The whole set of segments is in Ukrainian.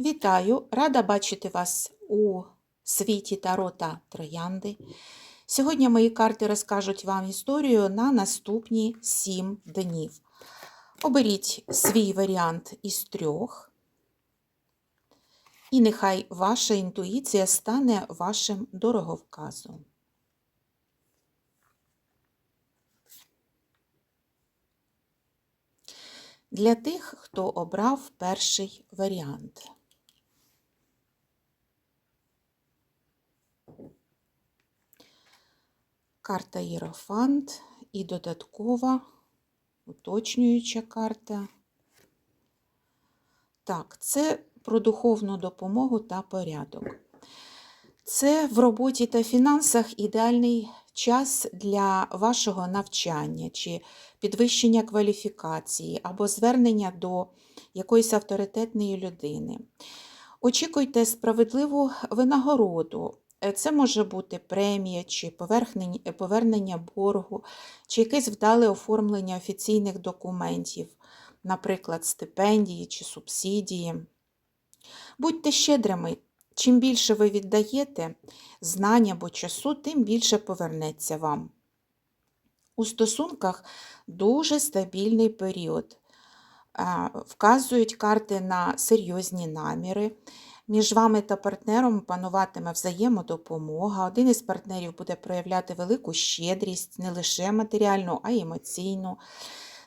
Вітаю! Рада бачити вас у світі Таро та Троянди. Сьогодні мої карти розкажуть вам історію на наступні 7 днів. Оберіть свій варіант із трьох, і нехай ваша інтуїція стане вашим дороговказом. Для тих, хто обрав перший варіант. Карта Єрофант і додаткова уточнююча карта. Так, це про духовну допомогу та порядок. Це в роботі та фінансах ідеальний час для вашого навчання чи підвищення кваліфікації або звернення до якоїсь авторитетної людини. Очікуйте справедливу винагороду. Е, Це може бути премія чи повернення боргу, чи якесь вдале оформлення офіційних документів, наприклад, стипендії чи субсидії. Будьте щедрими. Чим більше ви віддаєте знань або часу, тим більше повернеться вам. У стосунках дуже стабільний період. Вказують карти на серйозні наміри. Між вами та партнером пануватиме взаємодопомога. Один із партнерів буде проявляти велику щедрість, не лише матеріальну, а й емоційну.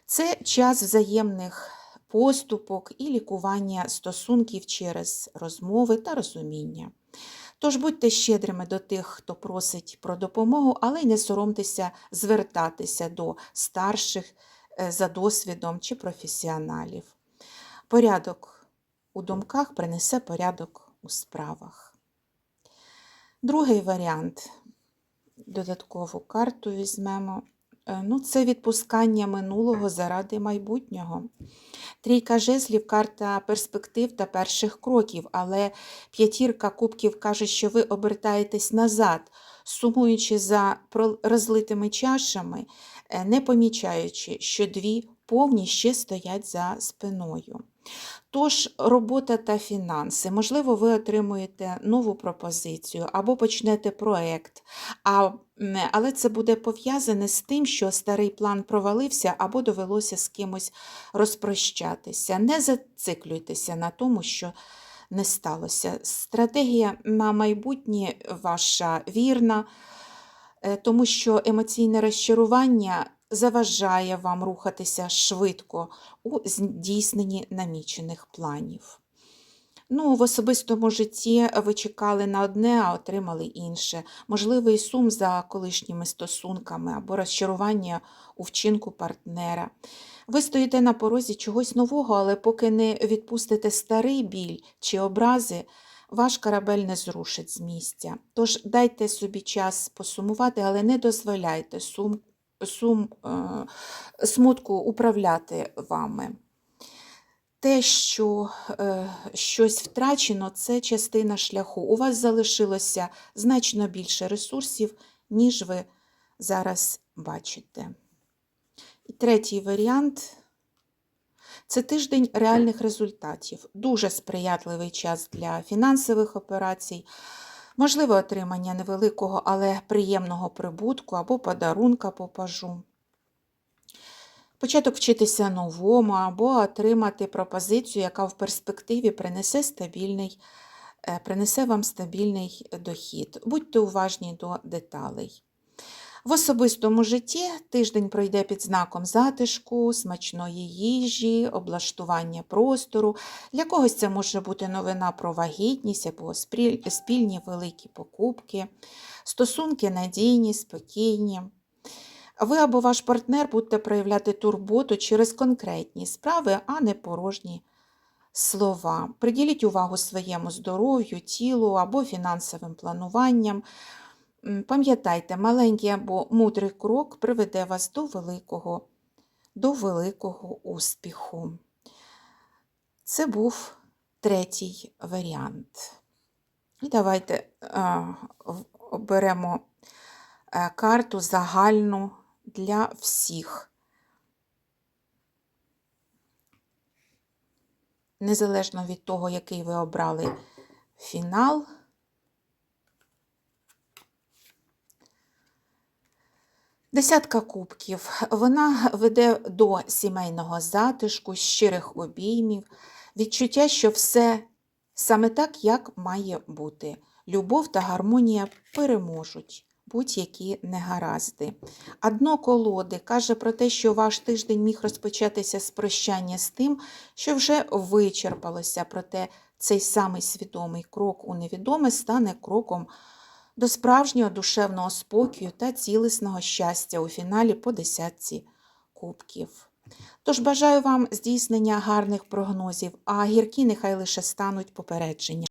Це час взаємних поступок і лікування стосунків через розмови та розуміння. Тож будьте щедрими до тих, хто просить про допомогу, але й не соромтеся звертатися до старших е, за досвідом чи професіоналів. Порядок у думках принесе порядок у справах. Другий варіант. Додаткову карту візьмемо. Е, Ну, це відпускання минулого заради майбутнього. Трійка жезлів карта перспектив та перших кроків, але п'ятірка кубків каже, що ви обертаєтесь назад, сумуючи за розлитими чашами, е, не помічаючи, що дві повні ще стоять за спиною. Тож робота та фінанси. Можливо, ви отримуєте нову пропозицію або почнете м, але це буде пов'язане з тим, що старий план провалився або довелося з кимось розпрощатися. Не зациклюйтеся на тому, що не сталося. Стратегія на майбутнє ваша вірна, е, тому що емоційне розчарування заважає вам рухатися швидко у здійсненні намічених планів. Ну, в особистому житті ви чекали на одне, а отримали інше. Можливий сум за колишніми стосунками або розчарування у вчинку партнера. Ви стоїте на порозі чогось нового, але поки не відпустите старий біль чи образи, ваш корабель не зрушить з місця. Тож дайте собі час посумувати, але не дозволяйте сум, сум, е, смутку управляти вами. Те, що е, щось втрачено, це частина шляху. У вас залишилося значно більше ресурсів, ніж ви зараз бачите. І третій варіант це тиждень реальних результатів. Дуже сприятливий час для фінансових операцій, можливе отримання невеликого, але приємного прибутку або подарунка по пажу. Початок вчитися новому або отримати пропозицію, яка в перспективі принесе стабільний, е, принесе вам стабільний дохід. Будьте уважні до деталей. В особистому житті тиждень пройде під знаком затишку, смачної їжі, облаштування простору. Для когось це може бути новина про вагітність або спільні великі покупки, стосунки надійні, спокійні. Ви або ваш партнер будете проявляти турботу через конкретні справи, а не порожні слова. Приділіть увагу своєму здоров'ю, тілу або фінансовим плануванням. Пам'ятайте, маленький або мудрий крок приведе вас до великого, до великого успіху. Це був третій варіант. І давайте оберемо е, карту загальну для всіх. незалежно від того, який ви обрали фінал. Десятка кубків. Вона веде до сімейного затишку, щирих обіймів, відчуття, що все саме так, як має бути. Любов та гармонія переможуть будь-які негаразди. А дно колоди каже про те, що ваш тиждень міг розпочатися з прощання з тим, що вже вичерпалося, проте цей самий свідомий крок у невідоме стане кроком до справжнього душевного спокою та цілісного щастя у фіналі по десятці кубків. Тож бажаю вам здійснення гарних прогнозів, а гіркі нехай лише стануть попередження.